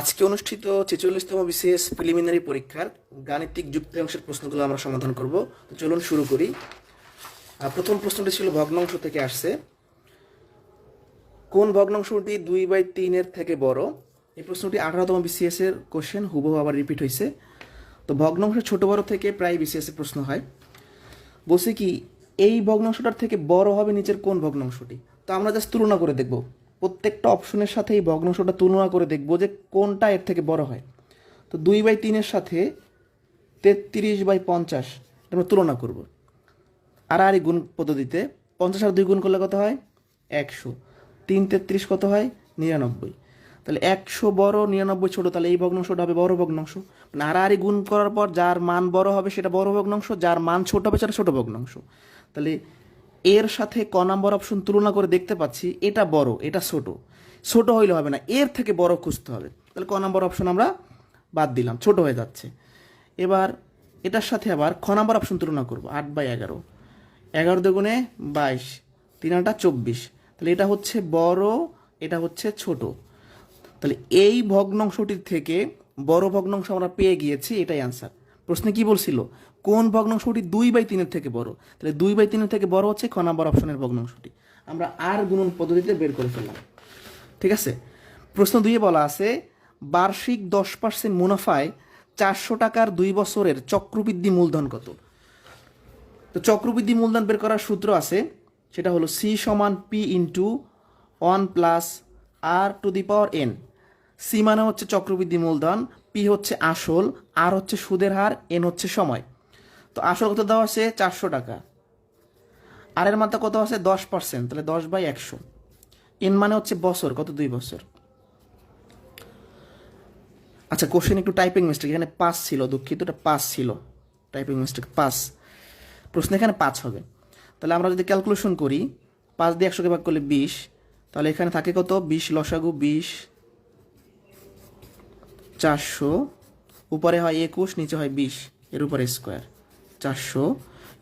আজকে অনুষ্ঠিত ছেচল্লিশতম BCS preliminary পরীক্ষার গাণিতিক যুক্তাংশের প্রশ্নগুলো আমরা সমাধান করব। চলুন শুরু করি। প্রথম প্রশ্নটি ছিল ভগ্নাংশ থেকে আসছে। কোন ভগ্নাংশটি দুই বাই তিনের থেকে বড়? এই প্রশ্নটি আঠারোতম বিসিএস এর কোশ্চেন হুবহু আবার রিপিট হয়েছে। তো ভগ্নাংশ ছোট বড় থেকে প্রায় বিসিএস এর প্রশ্ন হয়। বলছে কি, এই ভগ্নাংশটার থেকে বড় হবে নিচের কোন ভগ্নাংশটি? তো আমরা জাস্ট তুলনা করে দেখব। প্রত্যেকটা অপশনের সাথে এই ভগ্নাংশটা তুলনা করে দেখব যে কোনটা এর থেকে বড় হয়। তো দুই বাই তিনের সাথে তেত্রিশ বাই পঞ্চাশ আমরা তুলনা করব। আর আর গুণ পদ্ধতিতে পঞ্চাশ আর দুই গুণ করলে কত হয়? একশো। তিন তেত্রিশ কত হয়? নিরানব্বই। তাহলে একশো বড়, নিরানব্বই ছোট, তাহলে এই ভগ্নাংশটা হবে বড় ভগ্নাংশ। মানে হারাহারি গুণ করার পর যার মান বড় হবে সেটা বড় ভগ্নাংশ, যার মান ছোট হবে সেটা ছোট ভগ্নাংশ। তাহলে এর সাথে ক নাম্বার অপশন তুলনা করে দেখতে পাচ্ছি, এটা বড়, এটা ছোট। ছোট হইলে হবে না, এর থেকে বড় খুঁজতে হবে। তাহলে ক নাম্বার অপশন আমরা বাদ দিলাম, ছোট হয়ে যাচ্ছে। এবার এটার সাথে আবার খ নাম্বার অপশন তুলনা করব, আট বাই এগারো। এগারো দুগুণে বাইশ, তিন আটা চব্বিশ। তাহলে এটা হচ্ছে বড়, এটা হচ্ছে ছোট। তাহলে এই ভগ্নাংশটির থেকে বড় ভগ্নাংশ আমরা পেয়ে গিয়েছি, এটাই আনসার প্রশ্নে কি বলছিল? কোন ভগ্নাংশটি দুই বাই তিনের থেকে বড়? তাহলে দুই বাই তিনের থেকে বড় হচ্ছে খ নাম্বার অপশনের ভগ্নাংশটি। আমরা আর গুণন পদ্ধতিতে বের করে ফেললাম। ঠিক আছে? প্রশ্ন দুইয়ে বলা আছে, বার্ষিক দশ পার্সেন্ট মুনাফায় চারশো টাকার দুই বছরের চক্রবৃদ্ধি মূলধন কত? তো চক্রবৃদ্ধি মূলধন বের করার সূত্র আছে, সেটা হলো সি সমান P into one plus R to the power N. C মানে হচ্ছে চক্রবৃদ্ধি মূলধন, পি হচ্ছে আসল, আর হচ্ছে সুদের হার, এন হচ্ছে সময়। তো আসল কত দেওয়া আছে? চারশো টাকা। আর এর মাত্রা কত আছে? দশ পার্সেন্ট তাহলে দশ বাই একশো। এন মানে হচ্ছে বছর, কত? দুই বছর। আচ্ছা কোশ্চেন একটু টাইপিং মিস্টেক এখানে পাস ছিল, দুঃখিত, এটা পাস ছিল। টাইপিং মিস্টেক পাস প্রশ্ন এখানে পাঁচ হবে। তাহলে আমরা যদি ক্যালকুলেশন করি, পাঁচ দিয়ে একশোকে ভাগ করলে বিশ, তাহলে এখানে থাকে কত? বিশ লসাগু, বিশ, চারশো। উপরে হয় একুশ, নিচে হয় বিশ, এর উপরে স্কোয়ার চারশো।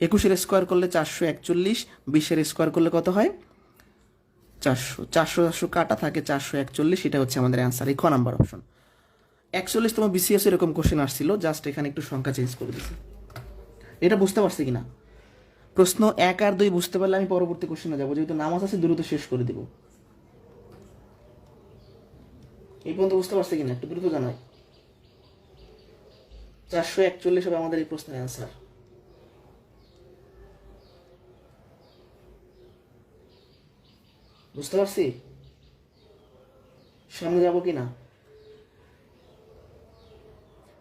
একুশের স্কোয়ার করলে চারশো একচল্লিশ, বিশের স্কোয়ার করলে কত হয়? চারশো। চারশো চারশো কাটা থাকে চারশো একচল্লিশ, এটা হচ্ছে আমাদের অ্যান্সার এই খ নাম্বার অপশন একচল্লিশতম বিসিএস এরকম কোশ্চেন আসছিল জাস্ট এখানে একটু সংখ্যা চেঞ্জ করে দিয়েছি এটা বুঝতে পারছি কিনা? প্রশ্ন এক আর দুই বুঝতে পারলে আমি পরবর্তী কোশ্চেনে যাব, যেহেতু নামাজ আছে, দ্রুত শেষ করে দিব। এই পর্যন্ত বুঝতে পারছি কিনা? একটু দ্রুত জানাই। চারশো একচল্লিশ হবে আমাদের এই প্রশ্নের অ্যান্সার বুঝতে পারছি? সামনে যাব কি না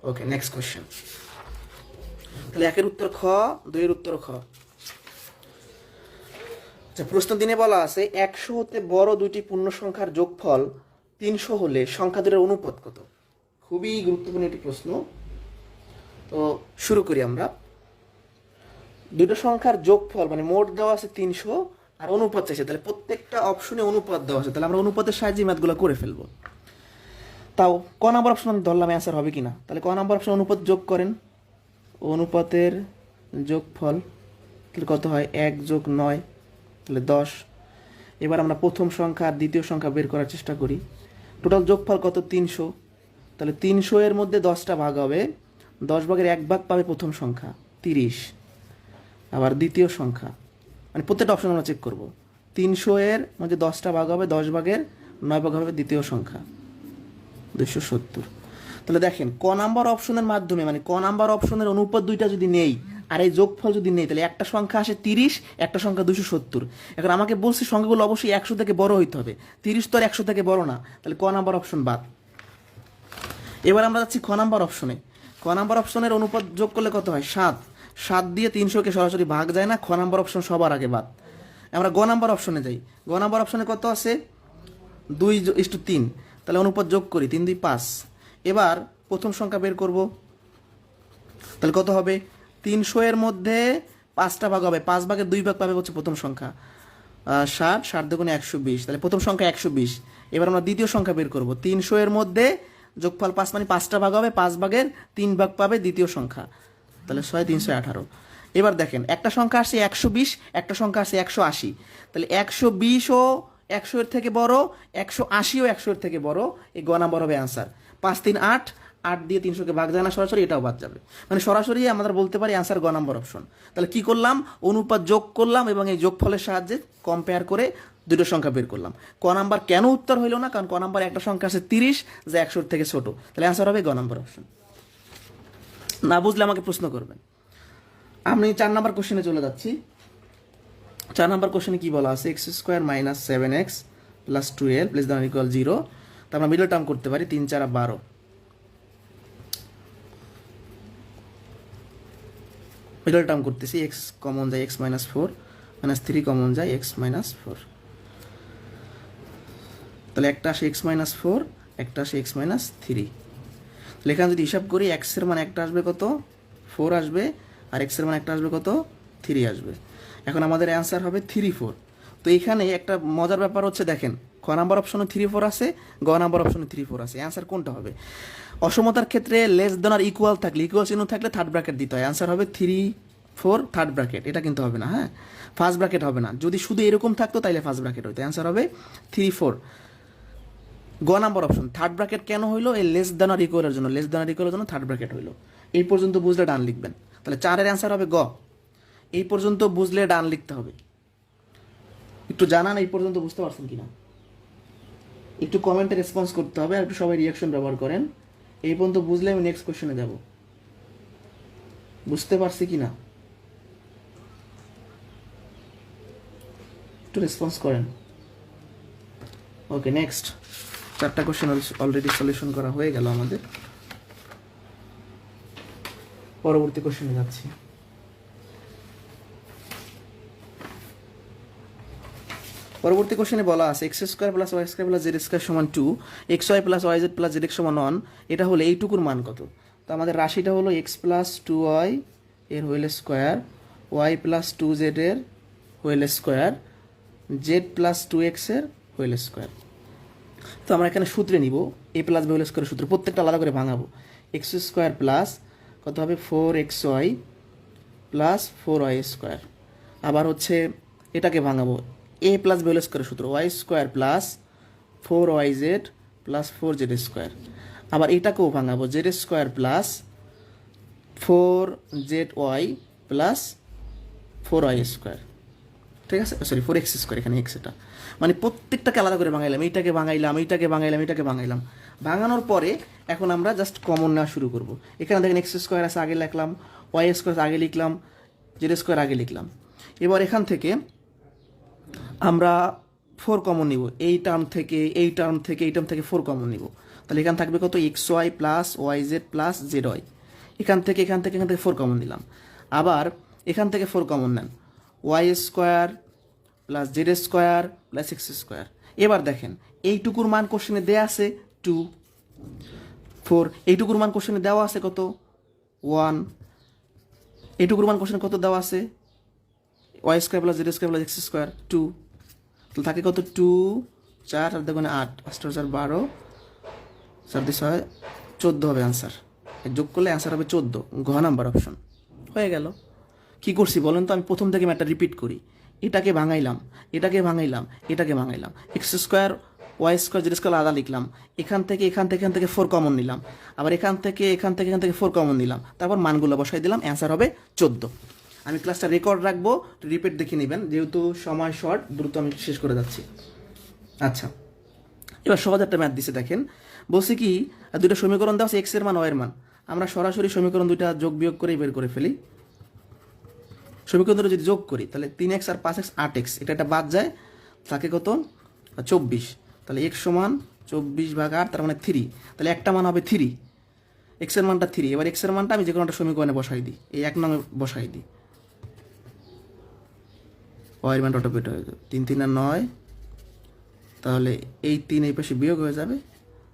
ওকে নেক্সট কোশ্চেন তাহলে একের উত্তর খ, দুইয়ের উত্তর খ। আচ্ছা প্রশ্ন দিনে বলা আছে, একশো হতে বড় দুইটি পূর্ণ সংখ্যার যোগফল তিনশো হলে সংখ্যা দুটোর অনুপাত কত? খুবই গুরুত্বপূর্ণ একটি প্রশ্ন। তো শুরু করি আমরা। দুটো সংখ্যার যোগফল মানে মোট দেওয়া আছে তিনশো আর অনুপাত চাইছে, তাহলে প্রত্যেকটা অপশনে অনুপাত দেওয়া আছে, তাহলে আমরা অনুপাতের সাহায্যে ম্যাথগুলো করে ফেলব। তাও, ক নম্বর অপশন আমি ধরলাম অ্যান্সার হবে কি না তাহলে ক নাম্বার অপশন অনুপাত যোগ করেন। অনুপাতের যোগফল, তাহলে কত হয়? এক যোগ নয়, তাহলে দশ। এবার আমরা প্রথম সংখ্যা আর দ্বিতীয় সংখ্যা বের করার চেষ্টা করি। টোটাল যোগফল কত? তিনশো। তাহলে তিনশো এর মধ্যে দশটা ভাগ হবে। দশ ভাগের এক ভাগ পাবে প্রথম সংখ্যা, তিরিশ। আবার দ্বিতীয় সংখ্যা। মানে প্রত্যেকটা অপশন আমরা চেক করব। তিনশো এর মধ্যে দশটা ভাগ হবে, দশ ভাগের নয় ভাগ হবে দ্বিতীয় সংখ্যা। দুশো সত্তর। তাহলে দেখেন, ক নাম্বার অপশনের মাধ্যমে মানে ক নাম্বার অপশনের অনুপাত দুইটা যদি নেই, আর এই যোগফল যদি নেই, তাহলে একটা সংখ্যা আসে তিরিশ, একটা সংখ্যা দুশো সত্তর। এখন আমাকে বলছে সংখ্যাগুলো অবশ্যই একশো থেকে বড় হইতে হবে। তিরিশ তো আর একশো থেকে বড় না, তাহলে ক নাম্বার অপশন বাদ। এবার আমরা যাচ্ছি খ নাম্বার অপশনে ক নাম্বার অপশনের অনুপাত যোগ করলে কত হয়? সাত। সাত দিয়ে তিনশোকে সরাসরি ভাগ যায় না, খ নাম্বার অপশন সবার আগে বাদ। আমরা গ নাম্বার অপশনে যাই। গ নাম্বার অপশনে কত আছে? দুই ইস্টু তিন। তাহলে অনুপাত যোগ করি, তিন দুই পাঁচ। এবার প্রথম সংখ্যা বের করব। তাহলে কত হবে? তিনশো এর মধ্যে পাঁচটা ভাগ হবে। পাঁচ ভাগের দুই ভাগ পাবে হচ্ছে প্রথম সংখ্যা। ষাট ষাট দুগুণে একশো বিশ। তাহলে প্রথম সংখ্যা একশো বিশ। এবার আমরা দ্বিতীয় সংখ্যা বের করব। তিনশো এর মধ্যে যোগফল পাঁচ মানে পাঁচটা ভাগ হবে। পাঁচ ভাগের তিন ভাগ পাবে দ্বিতীয় সংখ্যা। তাহলে ছয় তিনশো আঠারো। এবার দেখেন, একটা সংখ্যা আসছে একশো বিশ, একটা সংখ্যা আসছে একশো আশি। তাহলে একশো বিশও একশো এর থেকে বড়, একশো আশিও একশো এর থেকে বড়, এই গ হবে অ্যান্সার পাঁচ তিন আট আট দিয়ে তিনশোকে ভাগ যায় না সরাসরি, এটাও বাদ যাবে। মানে সরাসরি আমরা বলতে পারি অ্যান্সার গ নাম্বার অপশন তাহলে কি করলাম? অনুপাত যোগ করলাম এবং এই যোগফলের সাহায্যে কম্পেয়ার করে দুটো সংখ্যা বের করলাম। ক নাম্বার কেন উত্তর হইল না? কারণ ক নাম্বার একটা সংখ্যা আছে তিরিশ, যা একশোর থেকে ছোট। তাহলে অ্যান্সার হবে গ নাম্বার অপশন না বুঝলে আমাকে প্রশ্ন করবেন। আমি চার নাম্বার কোশ্চেনে চলে যাচ্ছি। চার নাম্বার কোশ্চেনে কি বলা আছে? X square minus seven x plus twelve plus দাম ইকুয়াল জিরো তা আমরা মিডল টার্ম করতে পারি, তিন, চার বারো। মিডল টার্ম করতেছি এক্স কমন যায় x minus four minus three common যায় এক্স মাইনাস ফোর তাহলে একটা আসে এক্স মাইনাস ফোর একটা আসে এক্স মাইনাস থ্রি এখানে যদি হিসাব করি এক্সের মান একটা আসবে কত? ফোর আসবে, আর এক্সের মান একটা আসবে কত? থ্রি আসবে। এখন আমাদের অ্যান্সার হবে থ্রি ফোর তো এখানে একটা মজার ব্যাপার হচ্ছে, দেখেন, ক নাম্বার অপশনে থ্রি ফোর আছে, গ নাম্বার অপশনে থ্রি ফোর আছে। অ্যান্সার কোনটা হবে? অসমতার ক্ষেত্রে লেস দেন আর ইকুয়াল থাকলে ইকুয়াল চিহ্ন থাকলে থার্ড ব্র্যাকেট দিতে হয়। অ্যান্সার হবে থ্রি ফোর থার্ড ব্র্যাকেট এটা কিন্তু হবে না হ্যাঁ? ফার্স্ট ব্র্যাকেট হবে না। যদি শুধু এরকম থাকতো তাহলে ফার্স্ট ব্র্যাকেট হইতো। অ্যান্সার হবে থ্রি ফোর গ নাম্বার অপশন থার্ড ব্র্যাকেট কেন হইল? এই লেস দেন আর ইকুয়ালের জন্য। লেস দেন আর ইকুয়ালের জন্য থার্ড ব্র্যাকেট হইল। এই পর্যন্ত বুঝলে ডান লিখবেন। তাহলে চারের অ্যান্সার হবে গ এই পর্যন্ত বুঝলে ডান লিখতে হবে। একটু জানান এই পর্যন্ত বুঝতে পারছেন কিনা? একটু কমেন্টে রেসপন্স করতে হবে আর একটু সবাই রিয়াকশন ব্যবহার করেন। এই পর্যন্ত বুঝলে আমি নেক্সট কোশ্চেনে যাব। বুঝতে পারছি কি না একটু রেসপন্স করেন। ওকে নেক্সট চারটা কোশ্চেন অলরেডি সলিউশন করা হয়ে গেল আমাদের। পরবর্তী কোশ্চেনে যাচ্ছি। পরবর্তী কোশ্চেনে বলা আছে x square plus y square plus z square সমান two x y plus y z plus z সমান ওয়ান এটা হলে এইটুকুর মান কত? তো আমাদের রাশিটা হলো এক্স প্লাস টু ওয়াই এর whole square y plus two z এর whole square z plus two এক্সের হোয়েল স্কোয়ার তো আমরা এখানে সূত্রে নিব এ প্লাস বি হোল স্কোয়ারের সূত্র, প্রত্যেকটা আলাদা করে ভাঙাবো। এক্স স্কোয়ার প্লাস কত হবে? Four x y plus four y square আবার হচ্ছে এটাকে ভাঙাবো এ প্লাস বি হোল স্কোয়ারের সূত্র y square plus four y z plus four z square আবার এটাকেও ভাঙাবো z square plus four z y plus four y square ঠিক আছে? সরি ফোর এক্স স্কোয়ার এখানে এক্স এটা। মানে প্রত্যেকটাকে আলাদা করে ভাঙাইলাম, এইটাকে ভাঙাইলাম, এইটাকে বাঙাইলাম এইটাকে ভাঙাইলাম। ভাঙানোর পরে এখন আমরা জাস্ট কমন নেওয়া শুরু করব। এখানে দেখেন এক্স স্কোয়ার আছে, আগে লিখলাম ওয়াই স্কোয়ার আগে লিখলাম জেড স্কোয়ার আগে লিখলাম। এবার এখান থেকে আমরা ফোর কমন নিব। এই টার্ম থেকে, এই টার্ম থেকে, এই টার্ম থেকে ফোর কমন নিব। তাহলে এখানে থাকবে কত? X y plus y z plus z y এখান থেকে এখান থেকে এখান থেকে ফোর কমন নিলাম। আবার এখান থেকে ফোর কমন নেন। Y square plus z square plus x square. এবার দেখেন, এইটুকুর মান কোশ্চেনে দেওয়া আছে টু, ফোর। এইটুকুর মান কোশ্চেনে দেওয়া আছে কত? ওয়ান। এইটুকুর মান কোশ্চেনে কত দেওয়া আছে? Y square plus z square plus x square, two. তো থাকে কত? টু, চার আর দেখুন আট। আষ্ট চার বারো। চার, দুই, ছয়, চোদ্দ হবে অ্যান্সার যোগ করলে অ্যান্সার হবে চোদ্দ। ঘ নাম্বার অপশন হয়ে গেল। কি করছি বলেন তো? আমি প্রথম থেকে ম্যাটটা রিপিট করি। এটাকে ভাঙাইলাম এটাকে ভাঙাইলাম এটাকে ভাঙাইলাম। X square, y square, z square আলাদা লিখলাম। এখান থেকে এখান থেকে এখান থেকে ফোর কমন নিলাম। আবার এখান থেকে এখান থেকে এখান থেকে ফোর কমন নিলাম। তারপর মানগুলো বসাই দিলাম অ্যান্সার হবে চোদ্দ। আমি ক্লাসটা রেকর্ড রাখব রিপিট দেখে নেবেন, যেহেতু সময় শর্ট দ্রুত আমি শেষ করে যাচ্ছি। আচ্ছা এবার সহজ একটা ম্যাথ দিছে দেখেন। বলছি কি দুটো সমীকরণ দেওয়া আছে এক্সের মান ওয়ের মান। আমরা সরাসরি সমীকরণ দুইটা যোগ বিয়োগ করেই বের করে ফেলি। সমীকরণ যদি যোগ করি, তাহলে তিন এক্স আর পাঁচ এক্স আট এক্স, এটা একটা বাদ যায় থাকে কত? চব্বিশ। তাহলে এক্স সমান চব্বিশ ভাগ আট, তার মানে থ্রি। তাহলে একটা মান হবে থ্রি। এক্সের মানটা থ্রি। এবার এক্সের মানটা আমি যে কোনো একটা সমীকরণে বসাই দিই। এই এক নামে বসাই দিই। ওয়াইয়ের মানটা অটোপেট হয়ে যাবে। তিন তিন আর নয়, তাহলে এই তিন এই পাশে বিয়োগ হয়ে যাবে।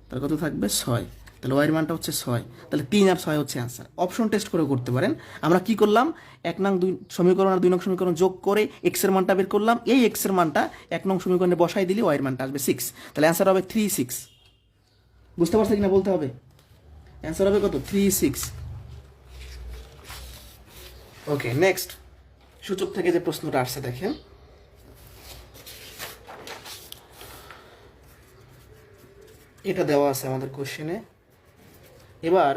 তার কত থাকবে? ছয়। তাহলে ওয়াইয়ের মানটা হচ্ছে ছয়। তাহলে তিন আর ছয় হচ্ছে অ্যান্সার অপশন টেস্ট করে করতে পারেন। আমরা কি করলাম? এক নং দুই সমীকরণ আর দুই নং সমীকরণ যোগ করে এক্সের মানটা বের করলাম। এই এক্সের মানটা এক নং সমীকরণে বসাই দিলে ওয়াইয়ের মানটা আসবে সিক্স তাহলে অ্যান্সার হবে থ্রি সিক্স বুঝতে পারছে কিনা বলতে হবে? অ্যান্সার হবে কত? থ্রি সিক্স ওকে নেক্সট সূচক থেকে যে প্রশ্নটা আসছে, দেখেন। এটা দেওয়া আছে আমাদের কোশ্চেনে এবার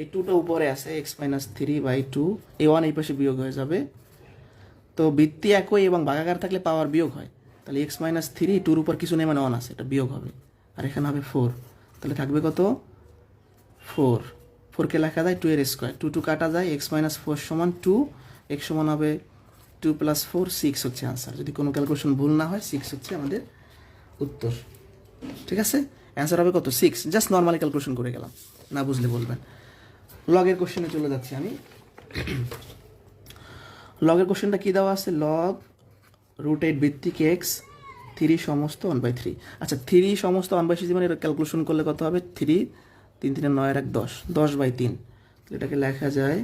এই টুটা উপরে আছে x minus three by two a one এই পাশে বিয়োগ হয়ে যাবে। তো বৃত্তি একই এবং ভাগাকার থাকলে পাওয়ার বিয়োগ হয়। তাহলে এক্স মাইনাস থ্রি টুর উপর কিছু নেই মানে ওয়ান আছে, এটা বিয়োগ হবে। আর এখানে হবে ফোর তাহলে থাকবে কত? ফোর ফোরকে লেখা যায় টু এর স্কোয়ার টু টু কাটা যায় এক্স মাইনাস ফোর সমান টু এক্স সমান হবে টু প্লাস ফোর সিক্স হচ্ছে আনসার যদি কোনো ক্যালকুলেশন ভুল না হয় সিক্স হচ্ছে আমাদের উত্তর। ঠিক আছে? অ্যান্সার হবে কত? সিক্স জাস্ট নর্মালি ক্যালকুলেশন করে গেলাম। না বুঝলে বলবেন। লগের কোশ্চেনে চলে যাচ্ছি আমি। লগের কোশ্চেনটা কী দেওয়া আছে? লগ রুট এইট ভিত্তিক এক্স থ্রি সমস্ত ওয়ান বাই থ্রি আচ্ছা থ্রি সমস্ত ওয়ান বাই থ্রি মানে ক্যালকুলেশন করলে কত হবে? থ্রি তিন, তিনে নয়, এক, দশ। দশ বাই তিন। এটাকে লেখা যায়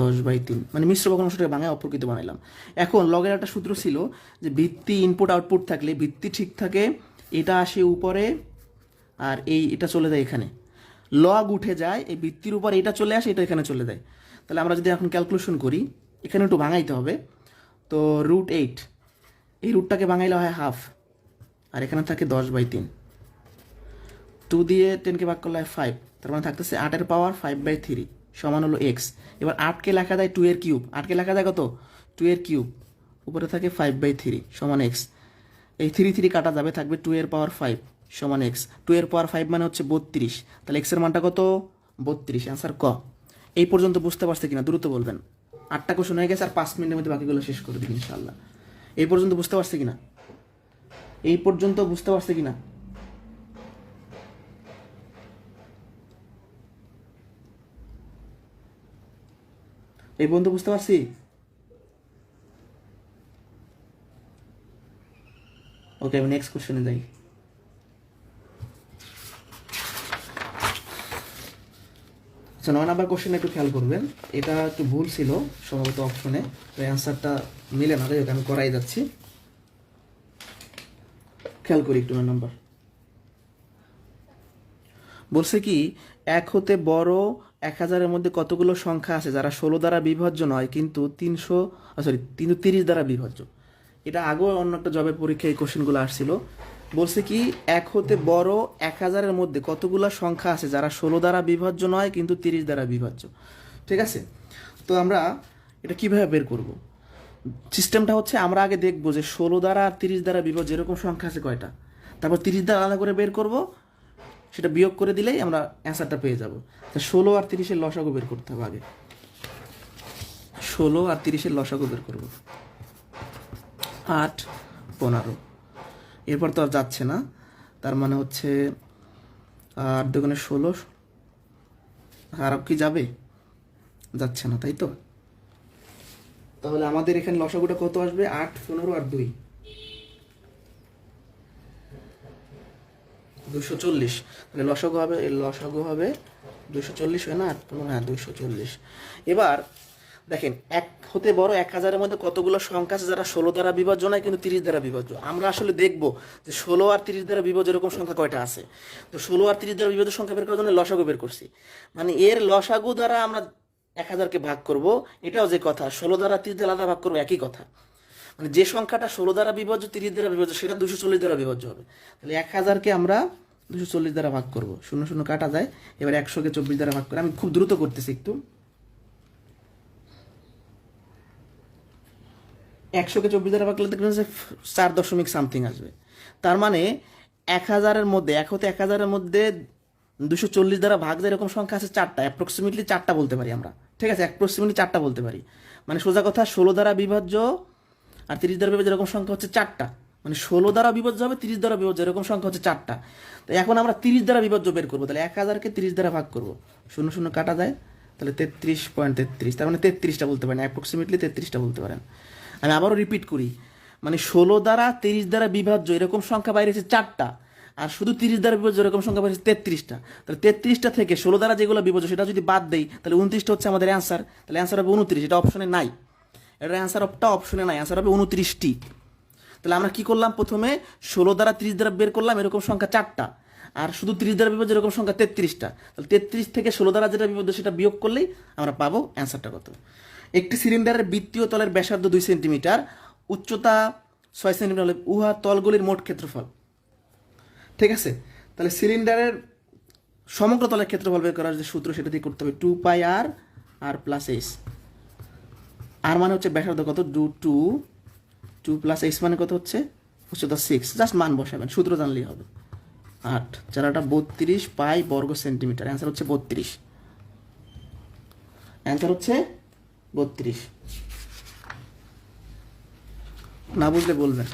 দশ বাই তিন। মানে মিশ্র ভগ্নাংশটাকে বাংলায় অপ্রকৃত বানাইলাম। এখন লগের একটা সূত্র ছিল যে ভিত্তি ইনপুট আউটপুট থাকলে ভিত্তি ঠিক থাকে, এটা আসে উপরে আর এই এটা চলে যায় এখানে। লগ উঠে যায়, এই বৃত্তির উপর এটা চলে আসে, এটা এখানে চলে যায়। তাহলে আমরা যদি এখন ক্যালকুলেশন করি, এখানে একটু ভাঙাইতে হবে। তো রুট এইট এই রুটটাকে ভাঙাইলে হয় হাফ আর এখানে থাকে দশ বাই তিন। টু দিয়ে টেনকে ভাগ করলে হয় ফাইভ তার মানে থাকতেছে আটের পাওয়ার ফাইভ বাই থ্রি সমান হলো এক্স এবার আটকে লেখা যায় টু এর কিউব আটকে লেখা যায় কত? টু এর কিউব উপরে থাকে ফাইভ বাই থ্রি সমান এক্স এই থ্রি থ্রি কাটা যাবে, থাকবে টু এর পাওয়ার ফাইভ সমান এক্স টু এর পাওয়ার ফাইভ মানে হচ্ছে বত্রিশ। তাহলে এক্সের মানটা কত? বত্রিশ। অ্যান্সার ক। এই পর্যন্ত বুঝতে পারছে কিনা দ্রুত বলবেন। আটটা কোশ্চেন হয়ে গেছে আর পাঁচ মিনিটের মধ্যে বাকিগুলো শেষ করে দিন ইনশাল্লাহ এই পর্যন্ত বুঝতে পারছে কিনা? এই পর্যন্ত বুঝতে পারছে কিনা? এই পর্যন্ত বুঝতে পারছি? ওকে আমি নেক্সট কোশ্চেনে যাই। আচ্ছা নয় নাম্বার কোশ্চেন একটু খেয়াল করবেন। এটা একটু ভুল ছিল সম্ভবত অপশনে তো অ্যান্সারটা মিলে না, যাই হোক, আমি করাই যাচ্ছি। খেয়াল করি একটু নয় নাম্বার। বলছে কি, এক হতে বড় এক হাজারের মধ্যে কতগুলো সংখ্যা আছে? যারা ষোলো দ্বারা বিভাজ্য নয়, কিন্তু তিনশো সরি তিনশো তিরিশ দ্বারা বিভাজ্য। এটা আগেও অন্য একটা জবের পরীক্ষায় এই কোশ্চেনগুলো আসছিল। বলছে কি, এক হতে বড় এক হাজারের মধ্যে কতগুলো সংখ্যা আছে যারা ষোলো দ্বারা বিভাজ্য নয়, কিন্তু তিরিশ দ্বারা বিভাজ্য? ঠিক আছে? তো আমরা এটা কীভাবে বের করব? সিস্টেমটা হচ্ছে আমরা আগে দেখব যে ষোলো দ্বারা আর তিরিশ দ্বারা বিভাজ্য এরকম সংখ্যা আছে কয়টা? তারপর তিরিশ দ্বারা আলাদা করে বের করব, সেটা বিয়োগ করে দিলেই আমরা অ্যান্সারটা পেয়ে যাব। তা ষোলো আর তিরিশের লসাগু বের করতে হবে আগে। ষোলো আর তিরিশের লসাগু বের করব। আট, পনেরো। এরপর তো আর যাচ্ছে না। তার মানে হচ্ছে আট দোকানে ষোলো, আর কি যাবে? যাচ্ছে না, তাই তো? তাহলে আমাদের এখানে লসাগুটা কত আসবে? আট, পনেরো আর দুই। দুশো চল্লিশ। তাহলে লসাগু হবে লসাগু হবে দুশো চল্লিশ হয় না? আট, পনেরো হ্যাঁ দুশো চল্লিশ। এবার দেখেন, এক হতে বড় এক হাজারের মধ্যে কতগুলো সংখ্যা আছে যারা ষোলো দ্বারা বিভাজ্য নয়, কিন্তু তিরিশ দ্বারা বিভাজ্য? আমরা আসলে দেখব যে ষোলো আর তিরিশ দ্বারা বিভাজ্য এরকম সংখ্যা কয়টা আছে। তো ষোলো আর তিরিশ দ্বারা বিভাজ্য সংখ্যা বের করার জন্য লসাগু বের করছি। মানে এর লসাগু দ্বারা আমরা এক হাজারকে ভাগ করব, এটাও যে কথা, ষোলো দ্বারা তিরিশ দ্বারা আলাদা ভাগ করব, একই কথা। মানে যে সংখ্যাটা ষোলো দ্বারা বিভাজ্য, তিরিশ দ্বারা বিভাজ্য, সেটা দুশো চল্লিশ দ্বারা বিভাজ্য হবে। তাহলে এক হাজারকে আমরা দুশো চল্লিশ দ্বারা ভাগ করব। শূন্য শূন্য কাটা যায়, এবার একশোকে চব্বিশ দ্বারা ভাগ করে, আমি খুব দ্রুত করতেছি একটু। একশোকে চব্বিশ দ্বারা ভাগ করলে দেখবেন যে চার দশমিক সামথিং আসবে। তার মানে এক হাজারের মধ্যে, এক হতে এক হাজারের মধ্যে দুশো চল্লিশ দ্বারা ভাগ যায় এরকম সংখ্যা আছে চারটা অ্যাপ্রক্সিমেটলি চারটা বলতে পারি আমরা। ঠিক আছে অ্যাপ্রক্সিমেটলি চারটা বলতে পারি। মানে সোজা কথা, ষোলো দ্বারা বিভাজ্য আর তিরিশ দ্বারা বিভাজ্য এরকম সংখ্যা হচ্ছে চারটা। মানে ষোলো দ্বারা বিভাজ্য হবে, তিরিশ দ্বারা বিভাজ্য এরকম সংখ্যা হচ্ছে চারটা। তো এখন আমরা তিরিশ দ্বারা বিভাজ্য বের করব, তাহলে এক হাজারকে তিরিশ দ্বারা ভাগ করব। শূন্য শূন্য কাটা যায়, তাহলে তেত্রিশ পয়েন্ট তেত্রিশ, তার মানে তেত্রিশটা বলতে পারেন অ্যাপ্রক্সিমেটলি তেত্রিশটা বলতে পারেন। আমি আবারও রিপিট করি। মানে ষোলো দ্বারা তিরিশ দ্বারা বিভাজ্য, এরকম সংখ্যা বাইরে হচ্ছে চারটা। আর শুধু তিরিশ দ্বারা বিভাজ্য, এরকম সংখ্যা বাইরে তেত্রিশটা। তাহলে তেত্রিশটা থেকে ষোলো দ্বারা যেগুলো বিভাজ্য, সেটা যদি বাদ দেই, তাহলে উনত্রিশটা হচ্ছে আমাদের অ্যান্সার তাহলে অ্যান্সার হবে উনত্রিশ, এটা অপশনে নাই। এটার অ্যান্সার অফটা অপশনে নাই অ্যান্সার হবে উনত্রিশটি। তাহলে আমরা কি করলাম প্রথমে? ষোলো দ্বারা তিরিশ দ্বারা বের করলাম, এরকম সংখ্যা চারটা। আর শুধু তিরিশ দ্বারা বিভাজ্য, এরকম সংখ্যা তেত্রিশটা। তাহলে তেত্রিশ থেকে ষোলো দ্বারা যেটা বিভাজ্য, সেটা বিয়োগ করলেই আমরা পাবো অ্যান্সারটা কত? একটি সিলিন্ডারের বৃত্তীয় তলের ব্যাসার্ধ দুই সেন্টিমিটার, উচ্চতা ছয় সেন্টিমিটার হলে উহা তলগুলির মোট ক্ষেত্রফল। ঠিক আছে? তাহলে সিলিন্ডারের সমগ্র তলের ক্ষেত্রফল বের করার যে সূত্র, সেটা দিয়ে করতে হবে two pi R R plus H. R মানে হচ্ছে ব্যাসার্ধ কত? ডু টু টু প্লাস এইচ মানে কত হচ্ছে? উচ্চতা সিক্স। জাস্ট মান বসাবেন, সূত্র জানলেই হবে। আট, চারাটা বত্রিশ পাই বর্গ সেন্টিমিটার। অ্যান্সার হচ্ছে বত্রিশ। অ্যান্সার হচ্ছে বত্রিশ। না বুঝলে বলবেন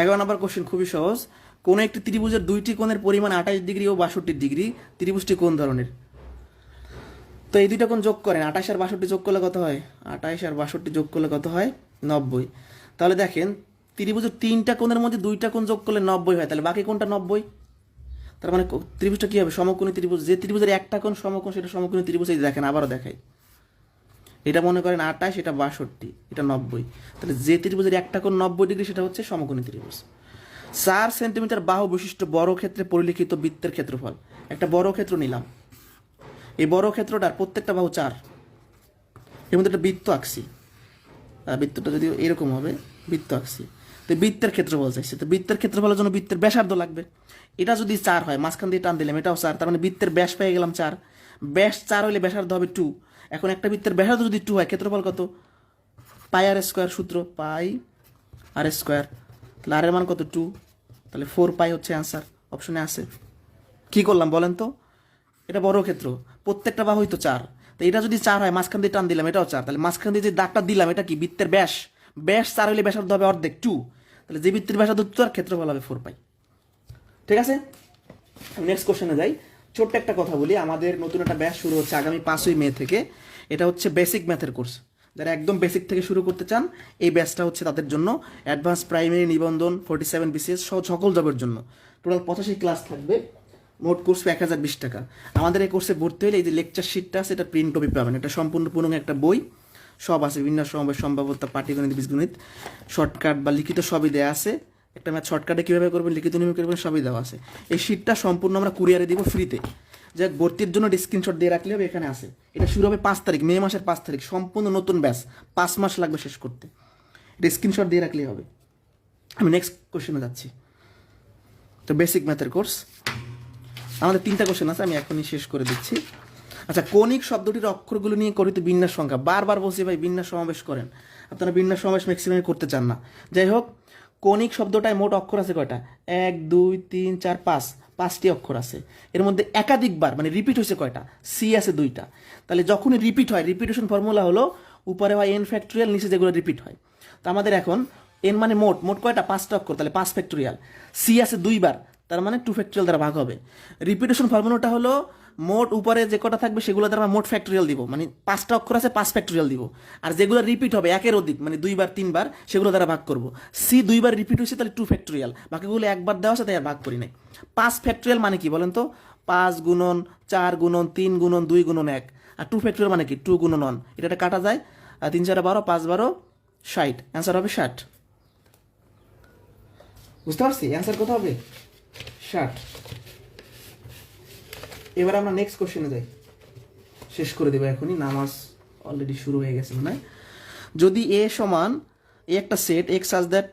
এগারো নম্বর কোশ্চেন খুবই সহজ। কোন একটি ত্রিভুজের দুইটি কোণের পরিমাণ আঠাশ ডিগ্রি ও বাষট্টি ডিগ্রি? ত্রিভুজটি কোন ধরনের? তো এই দুইটা কোণ যোগ করেন। আঠাশ আর বাষট্টি যোগ করলে কত হয়? আঠাশ আর বাষট্টি যোগ করলে কত হয়? নব্বই। তাহলে দেখেন, ত্রিভুজের তিনটা কোণের মধ্যে দুইটা কোণ যোগ করলে নব্বই হয়। তাহলে বাকি কোনটা নব্বই। তার মানে ত্রিভুজটা কী হবে? সমকোণী ত্রিভুজ। যে ত্রিভুজের একটা কোণ সমকোণ, সেটা সমকোণী ত্রিভুজ এই দেখেন। আবারও দেখাই। এটা মনে করেন আঠাশ এটা বাষট্টি, এটা নব্বই। তাহলে যে ত্রিভুজের একটা কোণ নব্বই ডিগ্রি, সেটা হচ্ছে সমকোণী ত্রিভুজ। চার সেন্টিমিটার বাহু বিশিষ্ট বড় ক্ষেত্রে পরিলিখিত বৃত্তের ক্ষেত্রফল। একটা বড় ক্ষেত্র নিলাম। এই বড় ক্ষেত্রটার প্রত্যেকটা বাহু চার। এর মধ্যে একটা বৃত্ত আঁকছি। বৃত্তটা যদি এরকম হবে, বৃত্ত আঁকছি। তো বৃত্তের ক্ষেত্রফল চাইছে। তো বৃত্তের ক্ষেত্রফলের জন্য বৃত্তের ব্যাসার্ধ লাগবে। এটা যদি চার হয়, মাঝখান দিয়ে টান দিলাম, এটাও চার। তার মানে বৃত্তের ব্যাস পেয়ে গেলাম চার। ব্যাস চার হলে ব্যাসার্ধ হবে টু এখন একটা বৃত্তের ব্যাসার্ধ যদি টু হয়, ক্ষেত্রফল কত? পাই আর স্কোয়ার সূত্র, পাই আর স্কোয়ার তাহলে আর এর মান কত? টু তাহলে ফোর পাই হচ্ছে অ্যান্সার অপশনে আছে। কি করলাম বলেন তো? এটা বড় ক্ষেত্র। প্রত্যেকটা বাহুই তো চার। তো এটা যদি চার হয়, মাঝখান দিয়ে টান দিলাম, এটাও চার। তাহলে মাঝখান দিয়ে যে দাগটা দিলাম, এটা কি? বৃত্তের ব্যাস। ব্যাস চার হলে ব্যাসার্ধ হবে অর্ধেক টু তাহলে যে বৃত্তের ব্যাসার্ধ টু আর ক্ষেত্রফল হবে ফোর পাই। ঠিক আছে? নেক্সট কোশ্চেনে যাই। ছোট্ট একটা কথা বলি, আমাদের নতুন একটা ব্যাচ শুরু হচ্ছে আগামী পাঁচই মে থেকে। এটা হচ্ছে বেসিক ম্যাথের কোর্স যারা একদম বেসিক থেকে শুরু করতে চান, এই ব্যাচটা হচ্ছে তাদের জন্য অ্যাডভান্স প্রাইমারি নিবন্ধন ফোর্টি সেভেন বিসিএস সহ সকল জবের জন্য। টোটাল পঁচাশি ক্লাস থাকবে, মোট কোর্স এক হাজার বিশ টাকা। আমাদের এই কোর্সে ভর্তি হলে এই যে লেকচার শিটটা আছে এটা প্রিন্ট কপি পাবেন। এটা সম্পূর্ণ পূর্ণ একটা বই। সব আছে, বিভিন্ন সময় সম্ভাব্যতা, পাটিগণিত, বীজগণিত শর্টকাট বা লিখিত সবই দেওয়া আছে। একটা ম্যাথ শর্টকাটে কীভাবে করবেন, লিখিত নিয়মে করবেন, সবই দেওয়া আছে। এই শিটটা সম্পূর্ণ আমরা কুরিয়ারে দিব ফ্রিতে যাক, ভর্তির জন্য স্ক্রিনশট দিয়ে রাখলে হবে, এখানে আছে। এটা শুরু হবে পাঁচ তারিখ, মে মাসের পাঁচ তারিখ, সম্পূর্ণ নতুন ব্যাস পাঁচ মাস লাগবে শেষ করতে। এটা স্ক্রিনশট দিয়ে রাখলেই হবে। আমি নেক্সট কোশ্চেনে যাচ্ছি। তো বেসিক ম্যাথের কোর্স আমাদের তিনটা কোশ্চেন আছে, আমি এখনই শেষ করে দিচ্ছি। আচ্ছা কণিক শব্দটির অক্ষরগুলো নিয়ে করিত বিন্যাস সংখ্যা। বারবার বলছি ভাই, বিন্যাস সমাবেশ করেন। আপনারা বিন্যাস সমাবেশ ম্যাক্সিমাম করতে চান না। যাই হোক কণিক শব্দটায় মোট অক্ষর আছে কয়টা? এক, দুই, তিন, চার, পাঁচ। পাঁচটি অক্ষর আছে। এর মধ্যে একাধিকবার মানে রিপিট হয়েছে কয়টা? সি আছে দুইটা। তাহলে যখনই রিপিট হয় রিপিটেশন ফর্মুলা হলো উপরে হয় এন ফ্যাক্টোরিয়াল নিচে যেগুলো রিপিট হয়। তো আমাদের এখন এন মানে মোট মোট কয়টা? পাঁচটা অক্ষর, তাহলে পাঁচ ফ্যাক্টোরিয়াল সি আছে দুইবার, তার মানে টু ফ্যাক্টোরিয়াল দ্বারা ভাগ হবে। রিপিটেশন ফর্মুলাটা হলো মোট উপরে যে কটা থাকবে সেগুলো দ্বারা আমরা মোট ফ্যাক্টোরিয়াল দিব। মানে পাঁচটা অক্ষর আছে, পাঁচ ফ্যাক্টোরিয়াল দিব। আর যেগুলো রিপিট হবে, একের অধিক মানে দুইবার, তিনবার, সেগুলো দ্বারা ভাগ করব। সি দুইবার রিপিট হয়েছে, তাহলে টু ফ্যাক্টোরিয়াল বাকিগুলো একবার দেওয়া আছে, তাই আর ভাগ করি নাই। পাঁচ ফ্যাক্টোরিয়াল মানে কি বলেন তো? পাঁচ গুণন, চার গুণন, তিন গুণন, দুই গুণন এক। আর টু ফ্যাক্টোরিয়াল মানে কি? টু গুণন ওয়ান এটা কাটা যায়। তিন চারে বারো, পাঁচ বারো, ষাট। অ্যান্সার হবে ষাট। বুঝতে পারছি? অ্যান্সার কত হবে? ষাট। এবার আমরা নেক্সট কোশ্চেনে যাই। শেষ করে দেবো এখনই, নামাজ অলরেডি শুরু হয়ে গেছে মনে হয়। যদি এ সমান এ একটা set X as that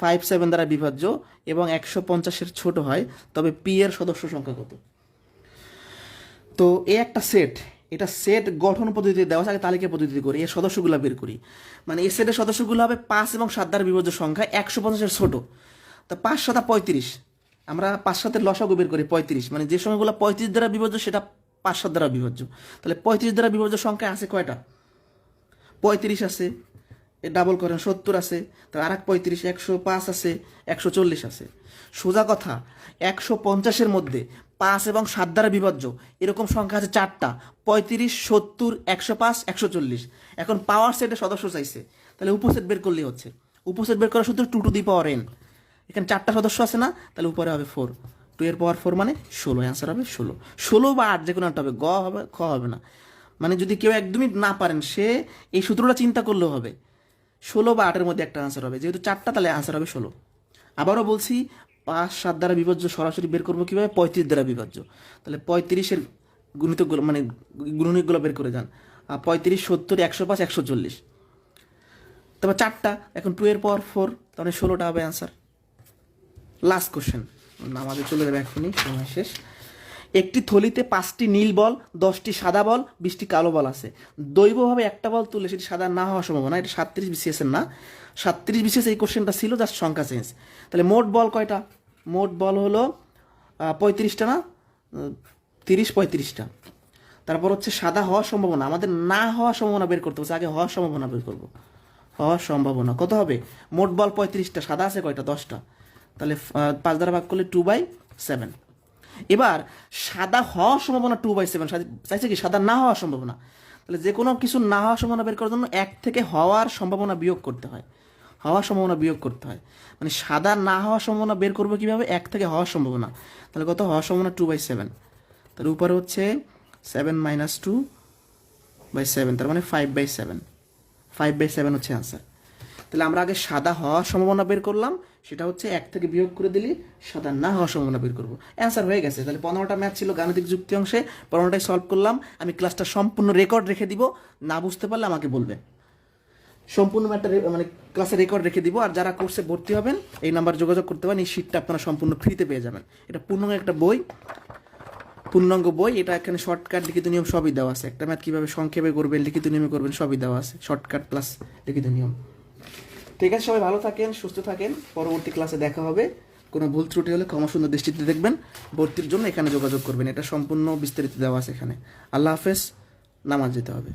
five seven দ্বারা বিভাজ্য এবং একশো পঞ্চাশের ছোট হয়, তবে পি এর সদস্য সংখ্যা কত? তো এ একটা সেট এটা সেট গঠন পদ্ধতিতে দেওয়া আছে তালিকা পদ্ধতিতে করি, এর সদস্যগুলো বের করি। মানে এই সেটের সদস্যগুলো হবে পাঁচ এবং সাত দ্বারা বিভাজ্য সংখ্যা, একশো পঞ্চাশের ছোট। তো পাঁচ সাতা পঁয়ত্রিশ আমরা পাঁচ সাতের লসাগু বের করি পঁয়ত্রিশ। মানে যে সময়গুলো পঁয়ত্রিশ দ্বারা বিভাজ্য, সেটা পাঁচ সাত দ্বারা বিভাজ্য। তাহলে পঁয়ত্রিশ দ্বারা বিভাজ্য সংখ্যা আছে কয়টা? পঁয়ত্রিশ আছে, এ ডাবল করেন সত্তর আছে তার আর এক পঁয়ত্রিশ, একশো পাঁচ আছে, একশো চল্লিশ আছে। সোজা কথা, একশো পঞ্চাশের মধ্যে পাঁচ এবং সাত দ্বারা বিভাজ্য, এরকম সংখ্যা আছে চারটা। পঁয়ত্রিশ, সত্তর, একশো পাঁচ, একশো চল্লিশ। এখন পাওয়ার সেটের সদস্য চাইছে, তাহলে উপসেট বের করলেই হচ্ছে। উপসেট বের করার সূত্র two to the power N এখানে চারটা সদস্য আছে না, তাহলে উপরে হবে ফোর টু এর পাওয়ার ফোর মানে ষোলো অ্যান্সার হবে ষোলো। ষোলো বা আট যে কোনো একটা হবে, গ হবে, খ হবে না। মানে যদি কেউ একদমই না পারেন, সে এই সূত্রটা চিন্তা করলেও হবে। ষোলো বা আটের মধ্যে একটা আনসার হবে, যেহেতু চারটা, তাহলে আনসার হবে ষোলো। আবারও বলছি, পাঁচ, সাত দ্বারা বিভাজ্য, সরাসরি বের করব কীভাবে? পঁয়ত্রিশ দ্বারা বিভাজ্য। তাহলে পঁয়ত্রিশের গুণিতগুলো মানে গুণনিকগুলো বের করে যান। আর পঁয়ত্রিশ, সত্তর, একশো পাঁচ, একশো চল্লিশ। তারপর চারটা, এখন টু এর পাওয়ার ফোর তাহলে ষোলোটা হবে অ্যান্সার লাস্ট কোশ্চেন নামাজে চলে যাবে এখনই, সময় শেষ। একটি থলিতে পাঁচটি নীল বল, দশটি সাদা বল, বিশটি কালো বল আছে। দৈবভাবে একটা বল তুললে সেটি সাদা না হওয়ার সম্ভাবনা। এটা সাতত্রিশ বিসিএস এর না। সাতত্রিশ বিসিএস এই কোশ্চেনটা ছিল জাস্ট সংখ্যা চেঞ্জ তাহলে মোট বল কয়টা? মোট বল হলো পঁয়ত্রিশটা না? তিরিশ, পঁয়ত্রিশটা। তারপর হচ্ছে সাদা হওয়ার সম্ভাবনা। আমাদের না হওয়ার সম্ভাবনা বের করতে হচ্ছে, আগে হওয়ার সম্ভাবনা বের করব। হওয়ার সম্ভাবনা। কত হবে? মোট বল পঁয়ত্রিশটা, সাদা আছে কয়টা? দশটা। তাহলে পাঁচ দ্বারা ভাগ করলে টু বাই সেভেন এবার, সাদা হওয়ার সম্ভাবনা টু বাই সেভেন চাইছে কি, সাদা না হওয়ার সম্ভাবনা? তাহলে যে কোনো কিছু না হওয়ার সম্ভাবনা বের করার জন্য এক থেকে হওয়ার সম্ভাবনা বিয়োগ করতে হয়। হওয়ার সম্ভাবনা বিয়োগ করতে হয়। মানে সাদা না হওয়ার সম্ভাবনা বের করব কীভাবে? এক থেকে হওয়ার সম্ভাবনা। তাহলে কত? হওয়ার সম্ভাবনা টু বাই সেভেন তার উপরে হচ্ছে seven minus two by seven তার মানে five by seven five by seven হচ্ছে অ্যান্সার তাহলে আমরা আগে সাদা হওয়ার সম্ভাবনা বের করলাম, সেটা হচ্ছে এক থেকে বিয়োগ করে দিলে সাদা না হওয়ার সম্ভাবনা বের করব। অ্যান্সার হয়ে গেছে, তাহলে পনেরোটা ম্যাথ ছিল গাণিতিক যুক্তি অংশে পনেরোটাই সলভ করলাম, আমি ক্লাসটা সম্পূর্ণ রেকর্ড রেখে দিব, না বুঝতে পারলে আমাকে বলবে। সম্পূর্ণ ম্যাথটা মানে ক্লাসে রেকর্ড রেখে দিব, আর যারা কোর্সে ভর্তি হবেন, এই নাম্বার যোগাযোগ করতে পারেন, এই শিটটা আপনারা সম্পূর্ণ ফ্রিতে পেয়ে যাবেন। এটা পূর্ণাঙ্গ একটা বই, পূর্ণাঙ্গ বই, এটা এখানে শর্টকাট লিখিত নিয়ম সবই দেওয়া আছে। একটা ম্যাথ কীভাবে সংক্ষেপে করবেন, লিখিত নিয়মে করবেন, সবই দেওয়া আছে। শর্টকাট প্লাস লিখিত নিয়ম। ঠিক আছে, সবাই ভালো থাকেন, সুস্থ থাকেন। পরবর্তী ক্লাসে দেখা হবে। কোনো ভুল ত্রুটি হলে ক্ষমা সুন্দর দৃষ্টিতে দেখবেন। ভর্তির জন্য এখানে যোগাযোগ করবেন। এটা সম্পূর্ণ বিস্তারিত দেওয়া আছে এখানে। আল্লাহ হাফেজ, নামাজ যেতে হবে।